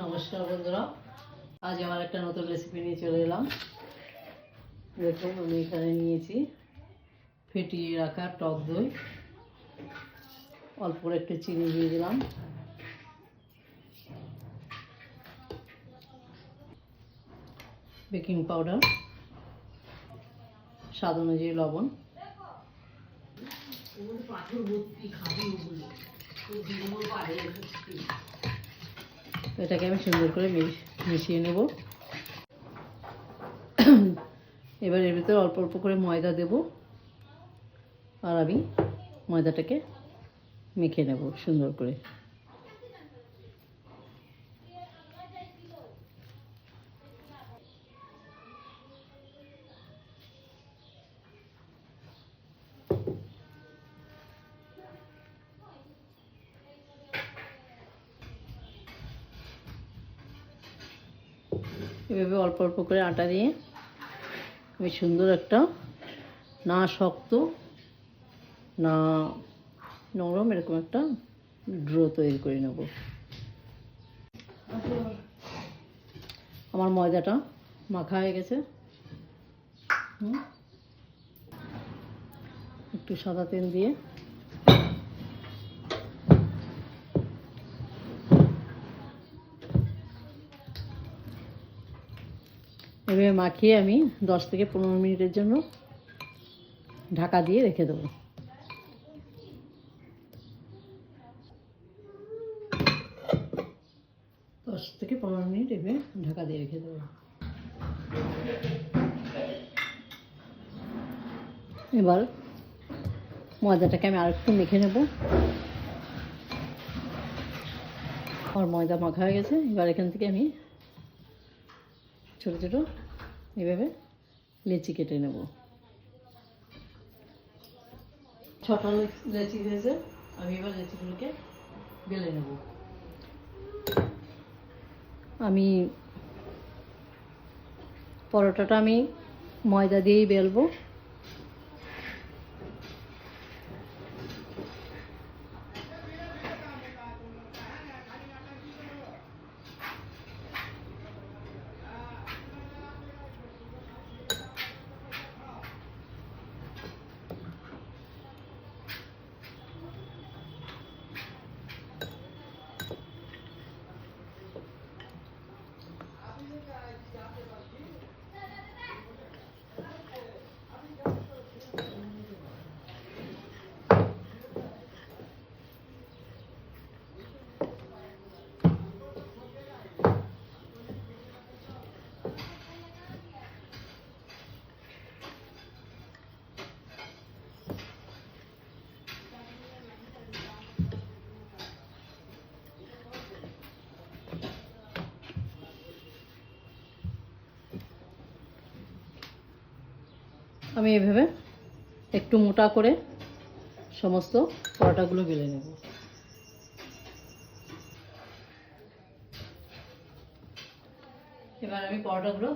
নমস্কার বন্ধুরা। আজ আমার একটা নতুন রেসিপি নিয়ে চলে এলাম। দেখুন, আমি এখানে নিয়েছি ফেটিয়ে রাখা টক দই। অল্প একটু চিনি দিয়ে দিলাম। বেকিং পাউডার, স্বাদ অনুযায়ী লবণ। এটাকে আমি সুন্দর করে মিশ- মিশিয়ে নেব। এবার এর ভিতরে অল্প অল্প করে ময়দা দেব। আর আমি ময়দাটাকে মেখে নেব সুন্দর করে। এভাবে অল্প অল্প করে আটা দিয়ে আমি সুন্দর একটা না শক্ত, না নরম এরকম একটা ড্রো তৈরি করে নেব। আমার ময়দাটা মাখা হয়ে গেছে। একটু সাদা তেল দিয়ে এভাবে মাখিয়ে আমি দশ থেকে পনেরো মিনিটের জন্য ঢাকা দিয়ে রেখে দেবো। দশ থেকে পনেরো মিনিট এভাবে ঢাকা দিয়ে রেখে দেবো। এবার ময়দাটাকে আমি আরেকটু মেখে নেব। আমার ময়দা মাখা হয়ে গেছে। এবার এখান থেকে আমি ছোটো ছোটো এভাবে লেচি কেটে নেব। ছটা লেচি হয়েছে আমি এবার লেচিগুলোকে বেলে নেব। আমি পরোটাটা আমি ময়দা দিয়েই বেলবো। আমি এভাবে একটু মোটা করে সমস্ত পরোটাগুলো বেলে নেব। এবার আমি পরোটাগুলো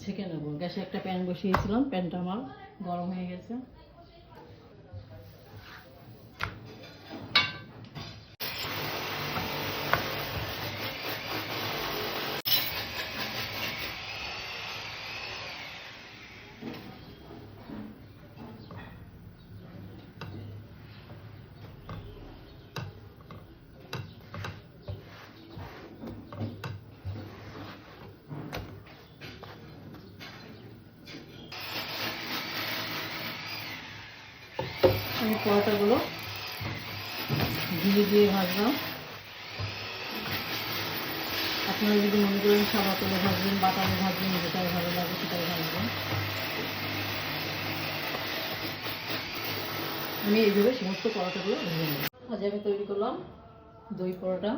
ছেঁকে নেব। গ্যাসে একটা প্যান বসিয়েছিলাম, প্যানটা আমার গরম হয়ে গেছে। আমি পরোটাগুলো ঘিরে দিয়ে ভাজলাম আপনারা যদি মনে করেন সাদা তেলে ভাজবেন বাটালে ভাজবেন, যেটাই ভালো লাগে সেটাই ভাজবেন। আমি এইভাবে সমস্ত পরোটাগুলো ভেজে নেব। আজ আমি তৈরি করলাম দই পরোটা।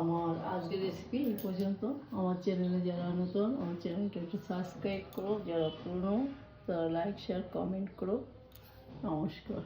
আমার আজকের রেসিপি এই পর্যন্ত। আমার চ্যানেলে যারা নতুন, আমার চ্যানেলটা একটু সাবস্ক্রাইব করো, যারা পুরনো। লাইক শেয়ার কমেন্ট করো নমস্কার